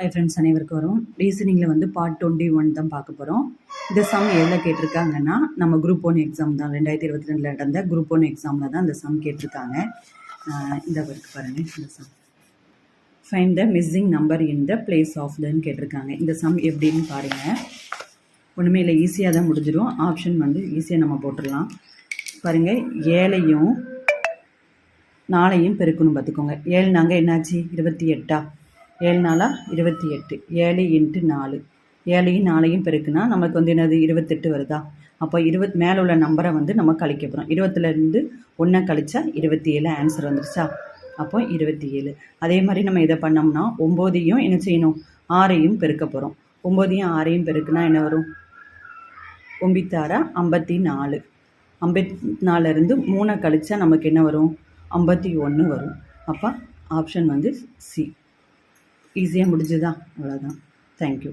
Hi friends அனைவருக்கும் வரும். ரீசனிங்கில் வந்து பார்ட் டுவெண்ட்டி ஒன் தான் பார்க்க போகிறோம் இந்த சம் எவ்வளோ கேட்டிருக்காங்கன்னா நம்ம குரூப் ஒன் எக்ஸாம் தான். ரெண்டாயிரத்தி இருபத்தி ரெண்டில் நடந்த குரூப் ஒன் எக்ஸாமில் தான் இந்த சம் கேட்டிருக்காங்க. இந்த ஒர்க் பாருங்கள் இந்த sum find the missing number in the place of தன்னு கேட்டிருக்காங்க. இந்த சம் எப்படின்னு பாருங்கள் ஒன்றுமே இல்லை ஈஸியாக தான் முடிஞ்சிடும் ஆப்ஷன் வந்து ஈஸியாக நம்ம போட்டுடலாம். பாருங்கள் ஏழையும் நாளையும் பெருக்கணும் பார்த்துக்கோங்க. ஏழு நாங்கள் என்னாச்சு? இருபத்தி எட்டா? ஏழு நாளா? இருபத்தி எட்டு. ஏழு இன்ட்டு நாலு. ஏழையும் நாளையும் பெருக்குனா நமக்கு வந்து என்னது? இருபத்தெட்டு வருதா? அப்போ இருபத் மேலே உள்ள நம்பரை வந்து நம்ம கழிக்க போகிறோம் இருபத்துலேருந்து ஒன்றை கழிச்சா இருபத்தி ஏழு ஆன்சர் வந்துருச்சா? அப்போ இருபத்தி ஏழு. அதே மாதிரி நம்ம இதை பண்ணோம்னா ஒம்போதையும் என்ன செய்யணும்? ஆறையும் பெருக்க போகிறோம் ஒம்போதையும் ஆறையும் பெருக்குனா என்ன வரும்? ஒம்பித்தாரா ஐம்பத்தி நாலு. ஐம்பத்தி நாலுலேருந்து மூணை கழிச்சா நமக்கு என்ன வரும்? ஐம்பத்தி ஒன்று வரும். அப்போ ஆப்ஷன் வந்து சி ஈஸியாக முடிஞ்சுதான் அவ்வளோதான் தேங்க்யூ